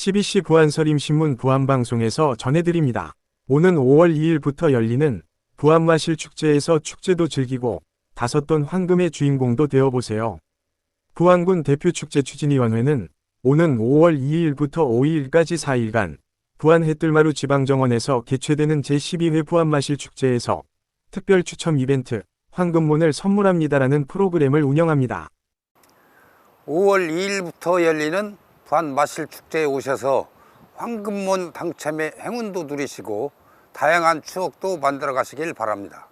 12시 부안서림신문 부안방송에서 전해드립니다. 오는 5월 2일부터 열리는 부안마실 축제에서 축제도 즐기고 다섯 돈 황금의 주인공도 되어보세요. 부안군 대표축제 추진위원회는 오는 5월 2일부터 5일까지 4일간 부안 해뜰마루 지방정원에서 개최되는 제12회 부안마실 축제에서 특별 추첨 이벤트 황금문을 선물합니다라는 프로그램을 운영합니다. 5월 2일부터 열리는 부안 마실 축제에 오셔서 황금문 당첨의 행운도 누리시고 다양한 추억도 만들어 가시길 바랍니다.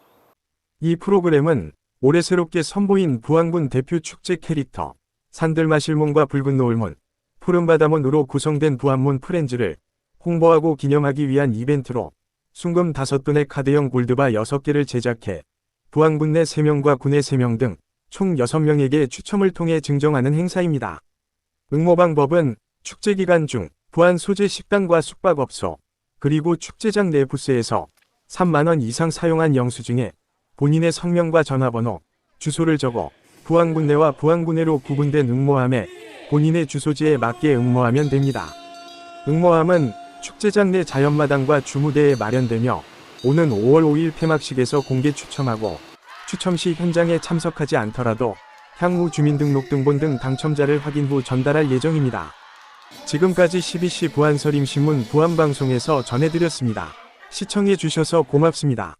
이 프로그램은 올해 새롭게 선보인 부안군 대표 축제 캐릭터 산들마실문과 붉은 노을문, 푸른바다문으로 구성된 부안문 프렌즈를 홍보하고 기념하기 위한 이벤트로 순금 5돈의 카드형 골드바 6개를 제작해 부안군 내 3명과 군내 3명 등 총 6명에게 추첨을 통해 증정하는 행사입니다. 응모 방법은 축제 기간 중 부안 소재 식당과 숙박업소, 그리고 축제장 내 부스에서 3만원 이상 사용한 영수증에 본인의 성명과 전화번호, 주소를 적어 부안군 내와 부안군 내로 구분된 응모함에 본인의 주소지에 맞게 응모하면 됩니다. 응모함은 축제장 내 자연마당과 주무대에 마련되며 오는 5월 5일 폐막식에서 공개 추첨하고 추첨 시 현장에 참석하지 않더라도 향후 주민등록등본 등 당첨자를 확인 후 전달할 예정입니다. 지금까지 12시 부안서림신문 부안방송에서 전해드렸습니다. 시청해주셔서 고맙습니다.